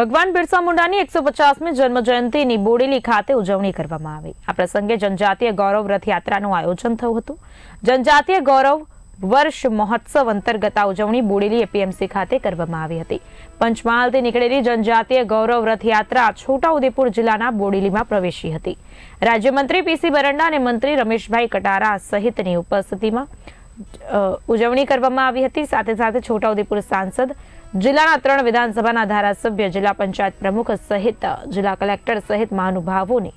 ભગવાન બિરસા મુંડાની એકસો પચાસમી જન્મ જયંતિની બોડેલી ખાતે ઉજવણી કરવામાં આવી. આ પ્રસંગે જનજાતીય ગૌરવ રથયાત્રાનું આયોજન થયું હતું. જનજાતીય ગૌરવ વર્ષ મહોત્સવ અંતર્ગત આ ઉજવણી બોડેલી એપીએમસી ખાતે કરવામાં આવી હતી. પંચમહાલથી નીકળેલી જનજાતીય ગૌરવ રથયાત્રા છોટાઉદેપુર જિલ્લાના બોડેલીમાં પ્રવેશી હતી. રાજ્યમંત્રી પીસી બરંડા અને મંત્રી રમેશભાઈ કટારા સહિતની ઉપસ્થિતિમાં ઉજવણી કરવામાં આવી હતી. સાથે સાથે છોટાઉદેપુર સાંસદ, જિલ્લાના ત્રણ વિધાનસભાના ધારાસભ્ય, જિલ્લા પંચાયત પ્રમુખ સહિત, જિલ્લા કલેક્ટર સહિત મહાનુભાવોની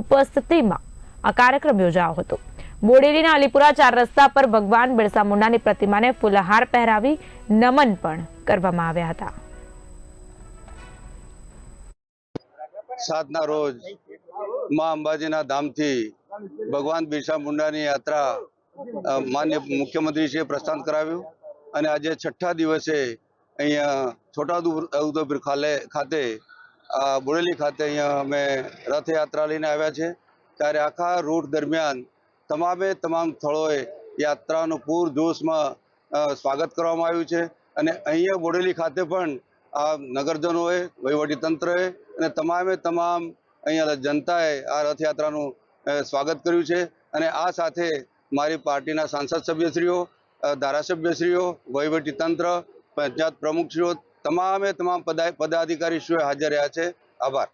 ઉપસ્થિતિમાં આ કાર્યક્રમ યોજાયો હતો. બોડેલીના અલીપુરા ચાર રસ્તા પર ભગવાન બિરસા મુંડાની પ્રતિમાને ફૂલહાર પહેરાવી નમન પણ કરવામાં આવ્યા હતા. સાતના રોજ મા અંબાજીના ધામથી ભગવાન બિરસા મુંડાની યાત્રા માન્ય મુખ્યમંત્રીશ્રીએ પ્રસ્થાન કરાવ્યું અને આજે છઠ્ઠા દિવસે અહીંયા છોટાઉદેપુર ખાતે બોડેલી ખાતે અહીંયા અમે રથયાત્રા લઈને આવ્યા છે. ત્યારે આખા રૂટ દરમિયાન તમામે તમામ સ્થળોએ યાત્રાનું પૂરજોશમાં સ્વાગત કરવામાં આવ્યું છે. અને અહીંયા બોડેલી ખાતે પણ આ નગરજનોએ, વહીવટીતંત્રએ અને તમામે તમામ અહીંયા જનતાએ આ રથયાત્રાનું સ્વાગત કર્યું છે. અને આ સાથે મારી પાર્ટીના સાંસદ સભ્યશ્રીઓ ધારાસભ્યશ્રીઓ, વહીવટીતંત્ર, પંચાયત પ્રમુખશ્રીઓ, તમામે તમામ પદા પદાધિકારીશ્રીઓ હાજર રહ્યા છે. આભાર.